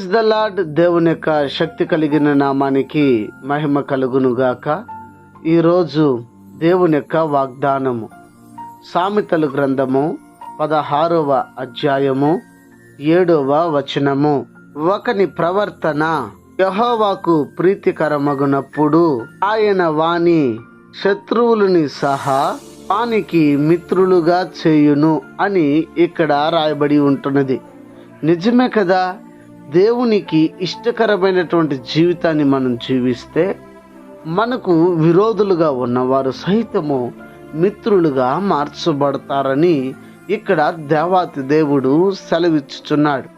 The lord దేవుని యొక్క శక్తి కలిగిన నామానికి మహిమ కలుగును గాక ఈరోజు దేవుని యొక్క వాగ్దానము. సామెతలు గ్రంథము పదహారవ అధ్యాయము ఏడవ వచనము. ఒకని ప్రవర్తన యహోవాకు ప్రీతికరమగునప్పుడు ఆయన వాణి శత్రువులని సహా వానికి మిత్రులుగా చేయును అని ఇక్కడ రాయబడి ఉంటున్నది. నిజమే కదా? దేవునికి ఇష్టకరమైనటువంటి జీవితాన్ని మనం జీవిస్తే మనకు విరోధులుగా ఉన్నవారు సైతము మిత్రులుగా మార్చబడతారని ఇక్కడ దేవాతి దేవుడు సెలవిచ్చుచున్నాడు.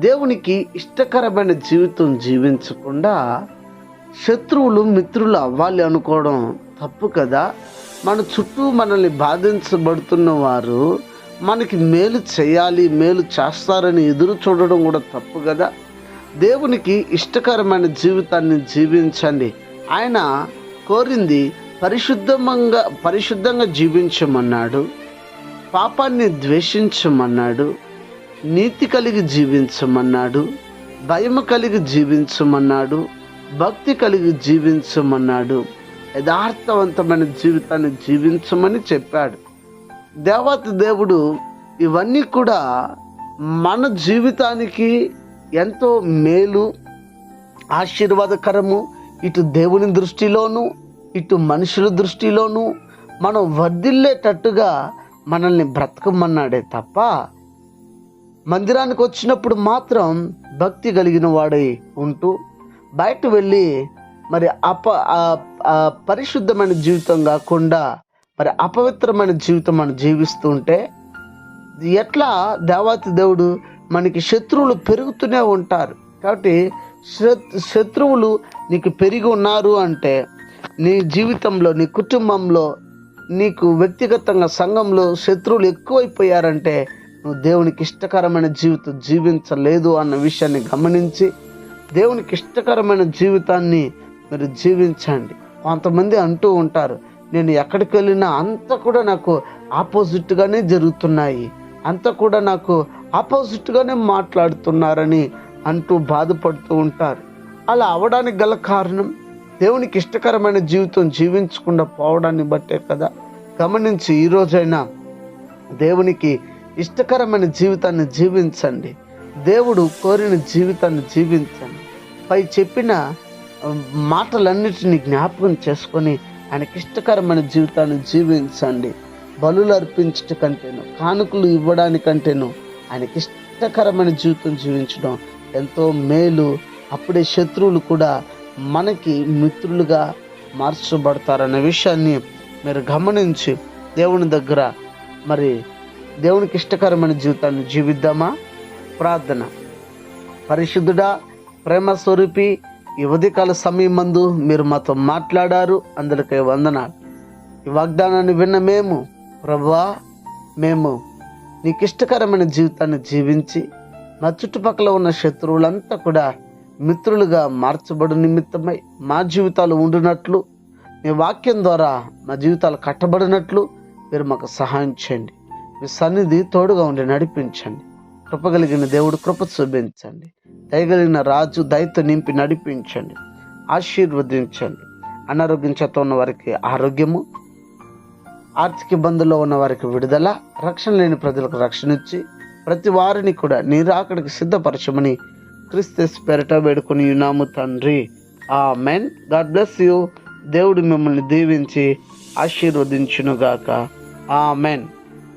దేవునికి ఇష్టకరమైన జీవితం జీవించకుండా శత్రువులు మిత్రులు అవ్వాలి అనుకోవడం తప్పు కదా? మన చుట్టూ మనల్ని బాధించబడుతున్న వారు మనకి మేలు చేయాలి మేలు చేస్తారని ఎదురు చూడడం కూడా తప్పు కదా? దేవునికి ఇష్టకరమైన జీవితాన్ని జీవించండి. ఆయన కోరింది పరిశుద్ధంగా పరిశుద్ధంగా జీవించమన్నాడు. పాపాన్ని ద్వేషించమన్నాడు. నీతి కలిగి జీవించమన్నాడు. భయం కలిగి జీవించమన్నాడు. భక్తి కలిగి జీవించమన్నాడు. యథార్థవంతమైన జీవితాన్ని జీవించమని చెప్పాడు. దేవత దేవుడు ఇవన్నీ కూడా మన జీవితానికి ఎంతో మేలు ఆశీర్వాదకరము. ఇటు దేవుని దృష్టిలోను ఇటు మనుషుల దృష్టిలోను మనం వర్ధిల్లేటట్టుగా మనల్ని బ్రతకమన్నాడే తప్ప మందిరానికి వచ్చినప్పుడు మాత్రం భక్తి కలిగిన వాడై ఉంటూ బయట వెళ్ళి మరి అప పరిశుద్ధమైన జీవితం కాకుండా మరి అపవిత్రమైన జీవితం మనం జీవిస్తూ ఉంటే ఎట్లా దేవాతి దేవుడు మనకి శత్రువులు పెరుగుతూనే ఉంటారు. కాబట్టి శత్రువులు నీకు పెరిగి ఉన్నారు అంటే నీ జీవితంలో నీ కుటుంబంలో నీకు వ్యక్తిగతంగా సంఘంలో శత్రువులు ఎక్కువైపోయారంటే నువ్వు దేవునికి ఇష్టకరమైన జీవితం జీవించలేదు అన్న విషయాన్ని గమనించి దేవునికి ఇష్టకరమైన జీవితాన్ని మీరు జీవించండి. కొంతమంది అంటూ ఉంటారు నేను ఎక్కడికి వెళ్ళినా అంతా కూడా నాకు ఆపోజిట్గానే జరుగుతున్నాయి. అంతా కూడా నాకు ఆపోజిట్గానే మాట్లాడుతున్నారని అంటూ బాధపడుతూ ఉంటారు. అలా అవడానికి గల కారణం దేవునికి ఇష్టకరమైన జీవితం జీవించకుండా పోవడాన్ని బట్టే కదా. గమనించి ఈ రోజైనా దేవునికి ఇష్టకరమైన జీవితాన్ని జీవించండి. దేవుడు కోరిన జీవితాన్ని జీవించండి. పై చెప్పిన మాటలన్నిటిని జ్ఞాపకం చేసుకొని ఆయనకి ఇష్టకరమైన జీవితాన్ని జీవించండి. బలులు అర్పించట కంటేను కానుకలు ఇవ్వడానికంటేను ఆయనకి ఇష్టకరమైన జీవితం జీవించడం ఎంతో మేలు. అప్పుడే శత్రువులు కూడా మనకి మిత్రులుగా మార్చబడతారన్న విషయాన్ని మీరు గమనించి దేవుని దగ్గర మరి దేవునికి ఇష్టకరమైన జీవితాన్ని జీవిద్దామా? ప్రార్థన. పరిశుద్ధుడా ప్రేమ స్వరూపి ఈ ఉదయకాల సమయమందు మీరు మాతో మాట్లాడారు. అందరికీ వందనాలు. ఈ వాగ్దానాన్ని విన్న మేము ప్రభా మేము నీకు ఇష్టకరమైన జీవితాన్ని జీవించి మా చుట్టుపక్కల ఉన్న శత్రువులంతా కూడా మిత్రులుగా మార్చబడు నిమిత్తమై మా జీవితాలు ఉండినట్లు మీ వాక్యం ద్వారా మా జీవితాలు కట్టబడినట్లు మీరు మాకు సహాయం చేయండి. మీ సన్నిధి తోడుగా ఉండి నడిపించండి. కృపగలిగిన దేవుడు కృప చూపించండి. దయగలిగిన రాజు దయతో నింపి నడిపించండి ఆశీర్వదించండి. అనారోగ్యం చేత ఉన్న వారికి ఆరోగ్యము ఆర్థిక ఇబ్బందుల్లో ఉన్న వారికి విడుదల రక్షణ లేని ప్రజలకు రక్షణ ఇచ్చి ప్రతి వారిని కూడా నీరాకడికి సిద్ధపరచమని క్రిస్తస్ పెరట వేడుకొని ఉన్నాము తండ్రి. ఆ మెన్ గాడ్ బ్లెస్ యూ. దేవుడు మిమ్మల్ని దీవించి ఆశీర్వదించునుగాక. ఆ మెన్